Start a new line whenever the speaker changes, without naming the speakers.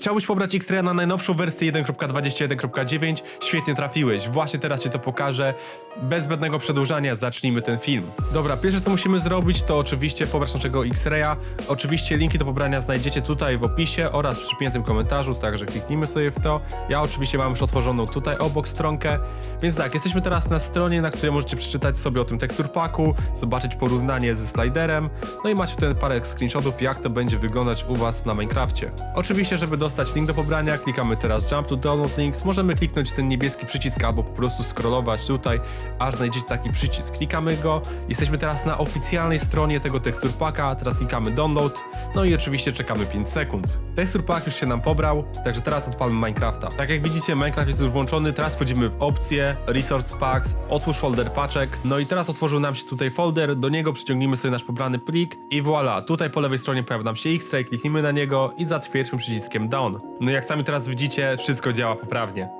Chciałbyś pobrać X-Raya na najnowszą wersję 1.21.9? Świetnie trafiłeś, właśnie teraz ci to pokażę. Bez zbędnego przedłużania zacznijmy ten film. Dobra, pierwsze co musimy zrobić to oczywiście pobrać naszego X-Raya. Oczywiście linki do pobrania znajdziecie tutaj w opisie oraz w przypiętym komentarzu, także kliknijmy sobie w to. Ja oczywiście mam już otworzoną tutaj obok stronkę, więc tak, jesteśmy teraz na stronie, na której możecie przeczytać sobie o tym tekstur packu, zobaczyć porównanie ze sliderem, no i macie tutaj parę screenshotów, jak to będzie wyglądać u Was na Minecrafcie. Oczywiście, żeby dostać link do pobrania, klikamy teraz Jump to Download Links, możemy kliknąć ten niebieski przycisk albo po prostu scrollować tutaj, aż znajdziecie taki przycisk. Klikamy go, jesteśmy teraz na oficjalnej stronie tego tekstur packa, teraz klikamy Download, no i oczywiście czekamy 5 sekund. Tekstur pack już się nam pobrał, także teraz odpalmy Minecrafta. Tak jak widzicie, Minecraft jest już włączony, teraz wchodzimy w opcje, Resource Packs, otwórz folder paczek, no i teraz otworzył nam się tutaj folder, do niego przyciągnijmy sobie nasz pobrany plik i voilà, tutaj po lewej stronie pojawia nam się X-Ray, kliknijmy na niego i zatwierdźmy przyciskiem Down. No jak sami teraz widzicie, wszystko działa poprawnie.